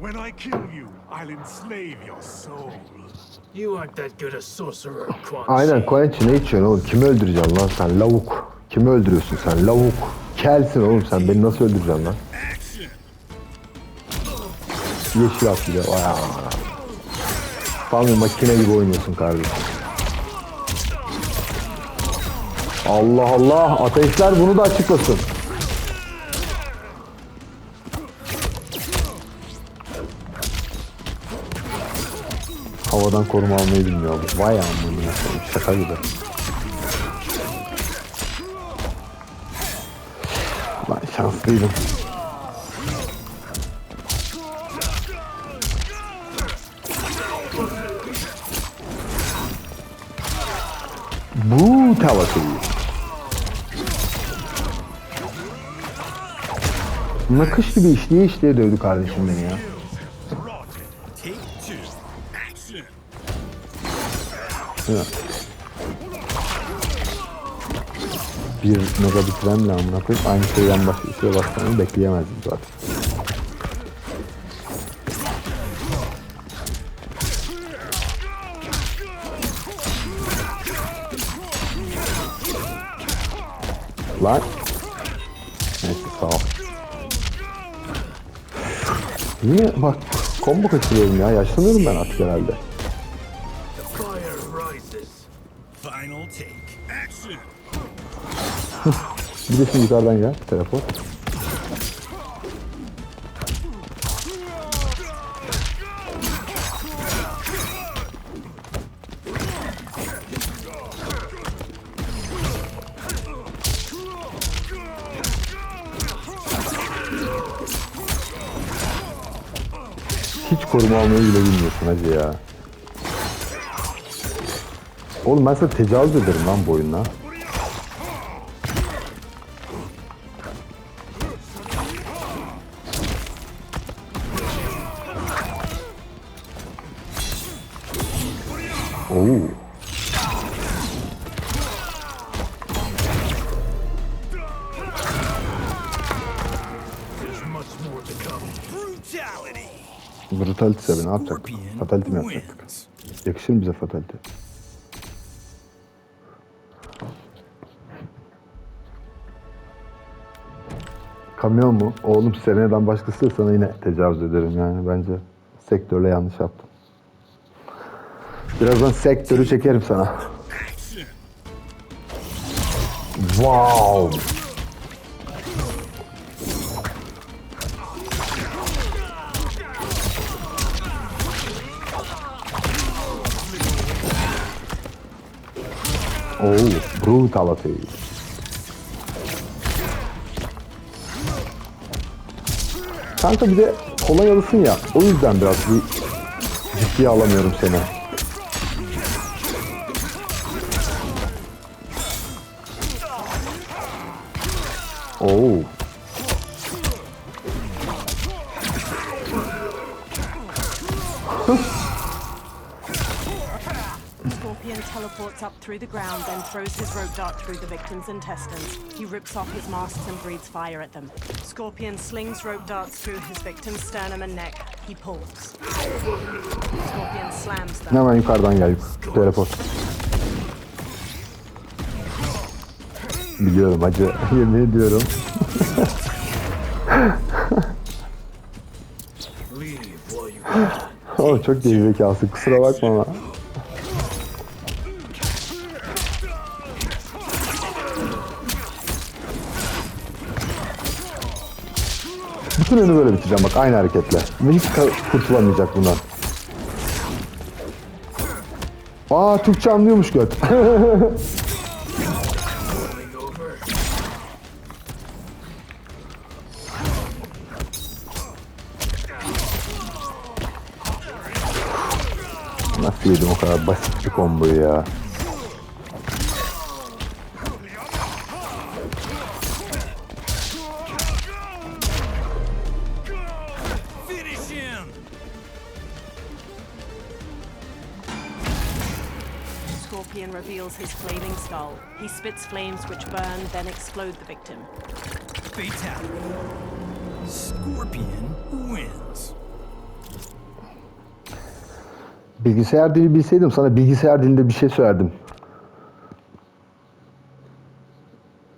When I kill you, I'll enslave your soul. You aren't that good a sorcerer, Quan Aynen Chi. Koenchi ne içiyorsun oğlum? Kimi öldüreceksin lan sen lavuk? Kimi öldürüyorsun sen lavuk? Kelsin oğlum sen beni nasıl öldüreceksin lan? Yeşil at bir de. Tam bir makine gibi oynuyorsun kardeşim. Allah Allah ateistler bunu da açıklasın. Havadan koruma almayı bilmiyor. Vay amına koyayım, şaka gibi. Ben şanslıydım. Bu tavası. Nakış gibi işleye işleye dövdü kardeşim beni ya. Ya. Bir mega bitirenle amına koyup aynı şeyden başka bir şeye başlamayı bekleyemezdim zaten. Lan. Neyse sağ ol. Niye bak combo kaçırıyorum ya yaşlanıyorum ben artık herhalde. Bir de şimdi yukarıdan gel teleport. Koruma almayı bile bilmiyorsun hacı ya. Oğlum ben sana tecavüz ederim lan bu oyunla. Oo. Brutality tabii ne yapacaktık? Fatality mi yapacaktık? Yakışır mı bize fatality? Kamyon mu? Oğlum seneden başkası sana yine tecavüz ederim yani bence. Sektörle yanlış yaptım. Birazdan sektörü çekerim sana. Wow! Oh, brutality. Kanka bir de kolay alısın ya. O yüzden biraz bir ciddiye alamıyorum seni. Oh. Teleports up through the ground, then throws his rope dart through the victim's intestines. He rips off his masks and breathes fire at them. Scorpion slings rope darts through his victim's sternum and neck. He pulls. Scorpion slams them. Hemen yukarıdan gel. Teleport. Biliyorum hacı. Yemin ediyorum. Can. Oğlum çok gerizekasın. Kusura bakma ama. Bütün önü böyle bitireceğim bak aynı hareketle. Ve hiç kurtulamayacak bundan. Aa Türkçe anlıyormuş göt. Nasıl yedim o kadar basit bir komboyu ya. scorpion reveals his flaming skull. He spits flames which burn, then explode the victim. Fatality. Scorpion wins. Bilgisayar dili bilseydim sana bilgisayar dilinde bir şey söylerdim.